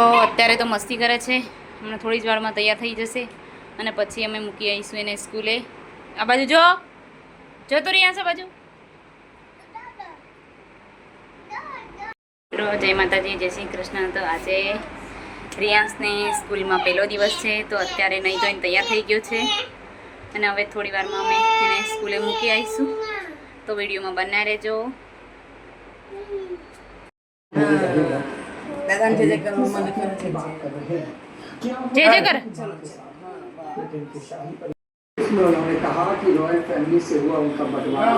અત્યારે તો મસ્તી કરે છે. હમણાં થોડી જ વારમાં તૈયાર થઈ જશે અને પછી અમે મૂકી આવીશું એને સ્કૂલે. આ બાજુ જો. તો રહ્યા છે બાજુ. જય માતાજી, જય શ્રી કૃષ્ણ. તો આજે રિયાંશને સ્કૂલમાં પહેલો દિવસ છે, તો અત્યારે નહીં જોઈને તૈયાર થઈ ગયો છે. અને હવે થોડી વારમાં અમે એને સ્કૂલે મૂકી આવીશું. તો વિડીયોમાં બનાવી રહેજો. દાદાને જે જે કરવું મને કરે છે જય જય કર इसमें उन्होंने कहा कि रॉयल फैमिली से हुआ उनका बंटवारा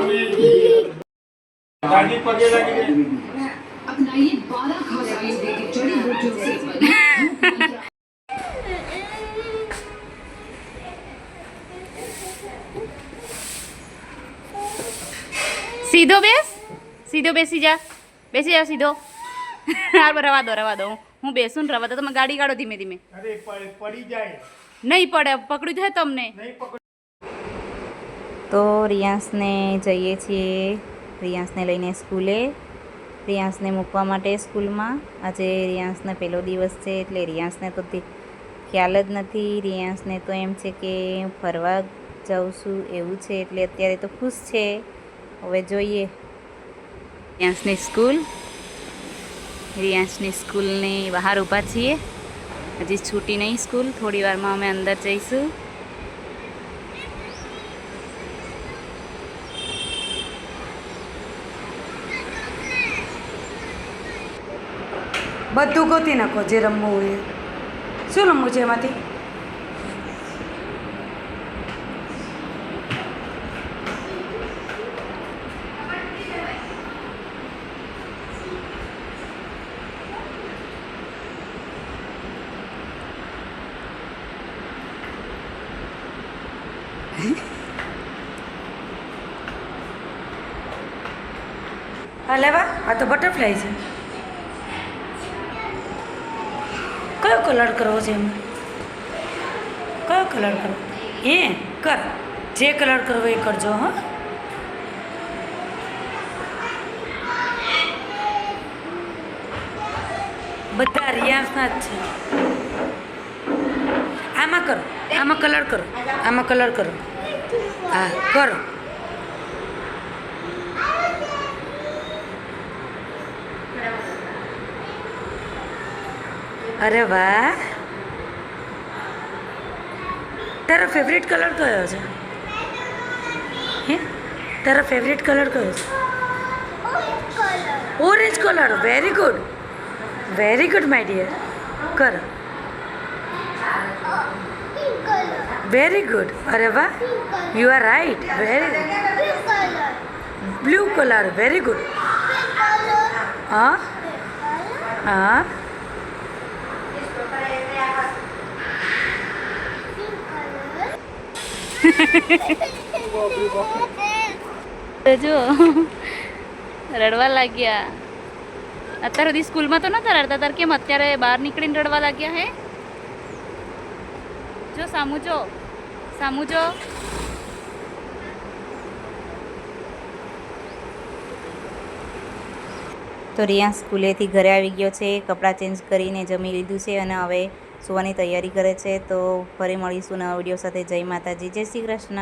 दादी पगे लगी गई अपनाइए बारह खास आयुर्वेदिक जड़ी बूटियों से बने સીધો બેસ સીધો બેસી જા બેસી જા સીધો હાર રવા દો રવા દો. હું બેસું ને રવા દો. તમે ગાડી કાઢો ધીમે ધીમે. અરે પડી જાય. નહીં પડે પકડ્યું છે તમને. તો રિયાંશને જઈએ છીએ. રિયાંશને લઈને સ્કૂલે. રિયાંશને મૂકવા માટે સ્કૂલમાં. આજે રિયાસને પહેલો દિવસ છે એટલે રિયાંશને તો તે ખ્યાલ જ નથી. રિયાંશને તો એમ છે કે ફરવા જાઉં છું એવું છે એટલે અત્યારે તો ખુશ છે. હવે જોઈએ. રિયાંશની સ્કૂલ. રિયાંશની સ્કૂલની બહાર ઊભા છીએ. હજી છૂટી નહીં સ્કૂલ, થોડી વારમાં અમે અંદર જઈશું. બધું ગોતી નાખો જે રમવું હોય શું રમવું છે એમાંથી? હા, લેવા. આ તો બટરફ્લાય છે. કયો કલર કરવો છે એમાં? કયો કલર કરવો? એ કર. જે કલર કરવો એ કરજો, હા. બધા રિયાઝના જ છે. આમાં કરો. આમાં કલર કરો. આમાં કલર કરો. હા કરો. અરે વાહ. તારો ફેવરેટ કલર કયો છે? હે? તારો ફેવરેટ કલર કયો છે? Orange colour very good very good my dear કર. વેરી ગુડ અરે વાહ you are right very blue colour very good હા હા જો રડવા લાગ્યા. અત્યારે સુધી સ્કૂલમાં તો નતા રડતા. તાર કેમ અત્યારે બહાર નીકળીને રડવા લાગ્યા હે? જો સામુ, જો. સામુ તો રિયા સ્કૂલેથી ઘરે આવી ગયો છે, કપડાં ચેન્જ કરીને જમી લીધું છે અને હવે સુવાની તૈયારી કરે છે. તો ફરી મળીશું નવા વીડિયો સાથે. જય માતાજી. જય શ્રી કૃષ્ણ.